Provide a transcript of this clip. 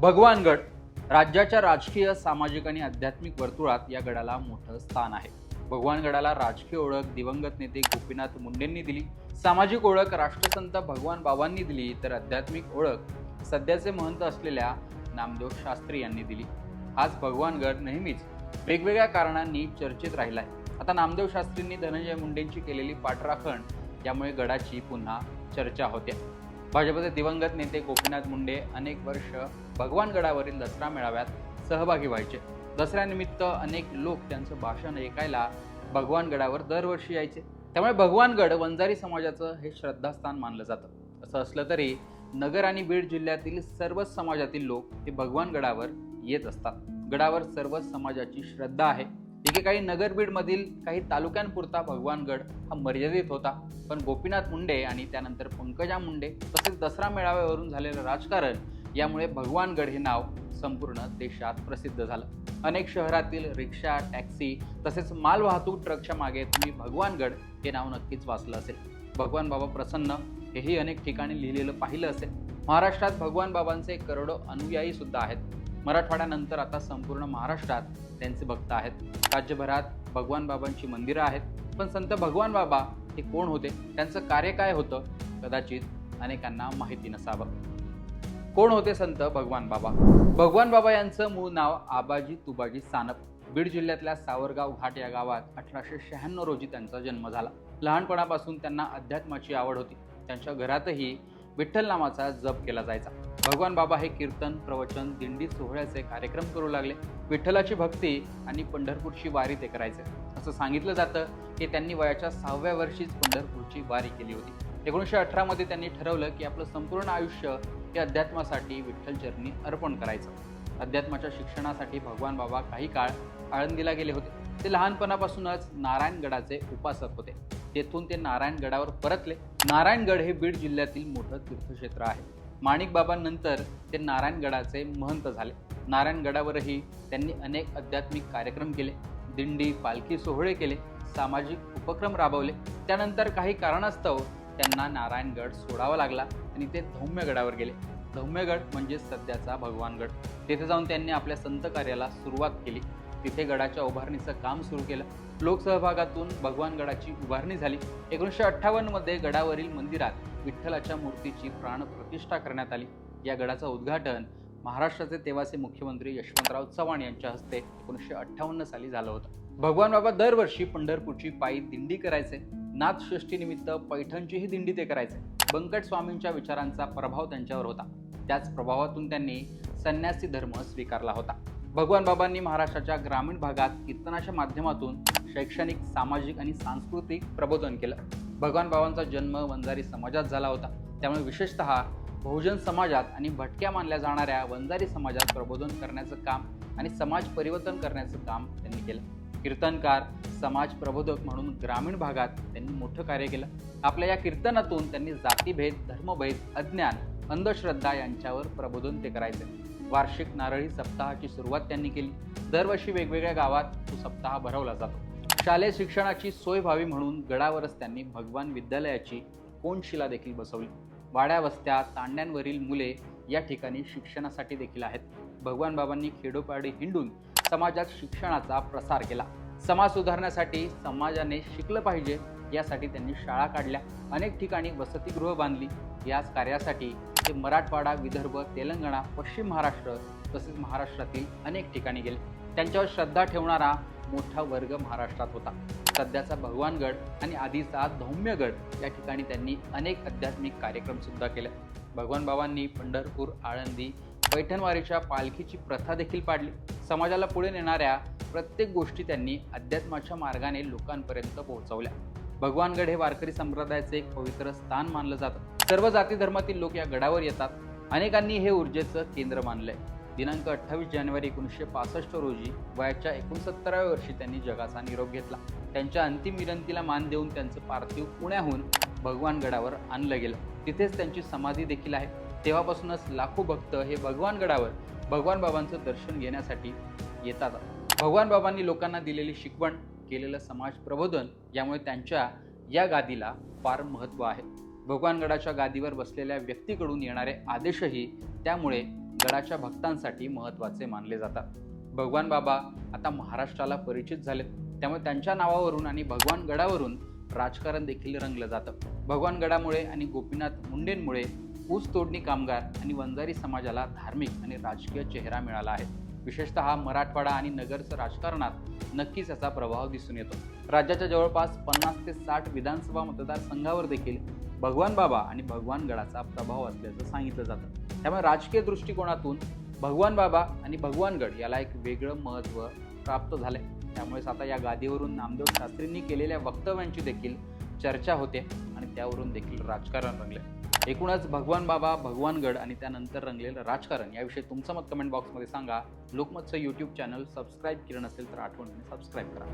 भगवानगड राज्याच्या राजकीय सामाजिक आणि आध्यात्मिक वर्तुळात या गडाला मोठं स्थान आहे. भगवानगडाला राजकीय ओळख दिवंगत नेते गोपीनाथ मुंडेंनी दिली. सामाजिक ओळख राष्ट्रसंत भगवान बाबांनी दिली. तर आध्यात्मिक ओळख सध्याचे महंत असलेल्या नामदेव शास्त्री यांनी दिली. आज भगवानगड नेहमीच वेगवेगळ्या कारणांनी चर्चेत राहिला आहे आता नामदेव शास्त्रींनी धनंजय मुंडेंची केलेली पाठराखण यामुळे गडाची पुन्हा चर्चा होत्या भाजपचे दिवंगत नेते गोपीनाथ मुंडे अनेक वर्ष भगवानगडावरील दसरा मेळाव्यात सहभागी व्हायचे. दसऱ्यानिमित्त अनेक लोक त्यांचं भाषण ऐकायला भगवानगडावर दरवर्षी यायचे. त्यामुळे भगवानगड वंजारी समाजाचं हे श्रद्धास्थान मानलं जातं. असं असलं तरी नगर आणि बीड जिल्ह्यातील सर्वच समाजातील लोक हे भगवानगडावर येत असतात. गडावर सर्वच समाजाची श्रद्धा आहे. एकेकाळी नगर बीडमधील काही तालुक्यांपुरता भगवानगड हा मर्यादित होता. पण गोपीनाथ मुंडे आणि त्यानंतर पंकजा मुंडे तसेच दसरा मेळाव्यावरून झालेलं राजकारण यामुळे भगवानगड हे नाव संपूर्ण देशात प्रसिद्ध झालं. अनेक शहरातील रिक्षा टॅक्सी तसेच मालवाहतूक ट्रकच्या मागे तुम्ही भगवानगड हे नाव नक्कीच वाचलं असेल. भगवान बाबा प्रसन्न हेही अनेक ठिकाणी लिहिलेलं पाहिलं असेल. महाराष्ट्रात भगवान बाबांचे करोडो अनुयायी सुद्धा आहेत. मराठवाड्यानंतर आता संपूर्ण महाराष्ट्रात त्यांचे भक्त आहेत. राज्यभरात भगवान बाबांची मंदिरं आहेत. पण संत भगवान बाबा हे कोण होते? त्यांचं कार्य काय होतं? कदाचित अनेकांना माहिती नसावं. कोण होते संत? भगवान बाबा. भगवान बाबा यांचं मूळ नाव आबाजी तुबाजी सानप. बीड जिल्ह्यातल्या सावरगाव घाट या गावात अठराशे शहाण्णव रोजी त्यांचा जन्म झाला. लहानपणापासून त्यांना अध्यात्माची आवड होती. त्यांच्या घरातही विठ्ठल नामाचा जप केला जायचा. भगवान बाबा हे कीर्तन प्रवचन दिंडी सोहळ्याचे कार्यक्रम करू लागले. विठ्ठलाची भक्ती आणि पंढरपूरची वारी ते करायचे. असं सांगितलं जातं की त्यांनी वयाच्या सहाव्या वर्षीच पंढरपूरची वारी केली होती. एकोणीसशे अठरामध्ये त्यांनी ठरवलं की आपलं संपूर्ण आयुष्य ते अध्यात्मासाठी विठ्ठल चरणी अर्पण करायचं. अध्यात्माच्या शिक्षणासाठी भगवान बाबा काही काळ आळंदीला गेले होते. ते लहानपणापासूनच नारायणगडाचे उपासक होते. तेथून ते नारायणगडावर परतले. नारायणगड हे बीड जिल्ह्यातील मोठं तीर्थक्षेत्र आहे. माणिक बाबांनंतर ते नारायणगडाचे महंत झाले. नारायणगडावरही त्यांनी अनेक आध्यात्मिक कार्यक्रम केले. दिंडी पालखी सोहळे केले. सामाजिक उपक्रम राबवले. त्यानंतर काही कारणास्तव त्यांना नारायणगड सोडावा लागला आणि ते धौम्यगडावर गेले. धौम्यगड म्हणजे सध्याचा भगवानगड. तेथे जाऊन त्यांनी आपल्या संत कार्याला सुरुवात केली. तिथे गडाच्या उभारणीचं काम सुरू केलं. लोकसहभागातून भगवानगडाची उभारणी झाली. एकोणीसशे अठ्ठावन्नमध्ये गडावरील मंदिरात विठ्ठलाच्या मूर्तीची प्राणप्रतिष्ठा करण्यात आली. या गडाचं उद्घाटन महाराष्ट्राचे तेव्हाचे मुख्यमंत्री यशवंतराव चव्हाण यांच्या हस्ते एकोणीसशे अठ्ठावन्न साली झालं होतं. भगवान बाबा दरवर्षी पंढरपूरची पायी दिंडी करायचे. नाथषष्ठीनिमित्त पैठणचीही दिंडी ते करायचे. बंकट स्वामींच्या विचारांचा प्रभाव त्यांच्यावर होता. त्याच प्रभावातून त्यांनी संन्यासी धर्म स्वीकारला होता. भगवान बाबांनी महाराष्ट्राच्या ग्रामीण भागात कीर्तनाच्या माध्यमातून शैक्षणिक सामाजिक आणि सांस्कृतिक प्रबोधन केलं. भगवान बाबांचा जन्म वंजारी समाजात झाला होता. त्यामुळे विशेषतः बहुजन समाजात आणि भटक्या मानल्या जाणाऱ्या वंजारी समाजात प्रबोधन करण्याचं काम आणि समाज परिवर्तन करण्याचं काम त्यांनी केलं. कीर्तनकार समाज प्रबोधक म्हणून ग्रामीण भागात त्यांनी मोठं कार्य केलं. आपल्या या कीर्तनातून त्यांनी जातीभेद धर्मभेद अज्ञान अंधश्रद्धा यांच्यावर प्रबोधन ते करायचे. वार्षिक नारळी सप्ताहाची सुरुवात त्यांनी केली. दरवर्षी वेगवेगळ्या गावात तो सप्ताह भरवला जातो. शालेय शिक्षणाची सोय व्हावी म्हणून गडावरच त्यांनी भगवान विद्यालयाची कोणशिला देखील बसवली. वाड्या वस्त्या तांड्यांवरील मुले या ठिकाणी शिक्षणासाठी देखील आहेत. भगवान बाबांनी खेडोपाडी हिंडून समाजात शिक्षणाचा प्रसार केला. समाज सुधारण्यासाठी समाजाने शिकलं पाहिजे यासाठी त्यांनी शाळा काढल्या. अनेक ठिकाणी वसतिगृह बांधली. याच कार्यासाठी ते मराठवाडा विदर्भ तेलंगणा पश्चिम महाराष्ट्र तसेच महाराष्ट्रातील अनेक ठिकाणी गेले. त्यांच्यावर श्रद्धा ठेवणारा मोठा वर्ग महाराष्ट्रात होता. सध्याचा भगवानगड आणि आधीचा धौम्यगड या ठिकाणी त्यांनी अनेक आध्यात्मिक कार्यक्रमसुद्धा केले. भगवान बाबांनी पंढरपूर आळंदी पैठणवारीच्या पालखीची प्रथा देखील पाडली. समाजाला पुढे नेणाऱ्या प्रत्येक गोष्टी त्यांनी अध्यात्माच्या मार्गाने लोकांपर्यंत पोहोचवल्या. भगवानगड हे वारकरी संप्रदायाचे एक पवित्र स्थान मानलं जातं. सर्व जाती धर्मातील लोक या गडावर येतात. अनेकांनी हे ऊर्जेचं केंद्र मानलंय. दिनांक अठ्ठावीस जानेवारी एकोणीसशे पासष्ट रोजी वयाच्या एकोणसत्तराव्या वर्षी त्यांनी जगाचा निरोप घेतला. त्यांच्या अंतिम विनंतीला मान देऊन त्यांचं पार्थिव पुण्याहून भगवानगडावर आणलं गेलं. तिथेच त्यांची समाधी देखील आहे. तेव्हापासूनच लाखो भक्त हे भगवानगडावर भगवान बाबांचं दर्शन घेण्यासाठी येतात. भगवान बाबांनी लोकांना दिलेली शिकवण केलेलं समाज प्रबोधन यामुळे त्यांच्या या गादीला फार महत्त्व आहे. भगवानगडाच्या गादीवर बसलेल्या व्यक्तीकडून येणारे आदेशही त्यामुळे गडाच्या भक्तांसाठी महत्त्वाचे मानले जातात. भगवान बाबा आता महाराष्ट्राला परिचित झालेत. त्यामुळे त्यांच्या नावावरून आणि भगवान गडावरून राजकारण देखील रंगलं जातं. भगवान गडामुळे आणि गोपीनाथ मुंडेंमुळे ऊस तोडणी कामगार आणि वंजारी समाजाला धार्मिक आणि राजकीय चेहरा मिळाला आहे. विशेषतः मराठवाडा आणि नगरचं राजकारणात नक्कीच याचा प्रभाव दिसून येतो. राज्याच्या जवळपास पन्नास ते साठ विधानसभा मतदारसंघावर देखील भगवान बाबा आणि भगवान गडाचा प्रभाव असल्याचं सांगितलं जातं. त्यामुळे राजकीय दृष्टिकोनातून भगवान बाबा आणि भगवानगड याला एक वेगळं महत्त्व प्राप्त झालंय. त्यामुळेच आता या गादीवरून नामदेव शास्त्रींनी केलेल्या वक्तव्यांची देखील चर्चा होते आणि त्यावरून देखील राजकारण रंगले एकूणच भगवान बाबा भगवानगड आणि त्यानंतर रंगलेलं राजकारण याविषयी तुमचं मत कमेंट बॉक्समध्ये सांगा. लोकमतचं यूट्यूब चॅनल सबस्क्राईब केलं नसेल तर आठवणीने सबस्क्राईब करा.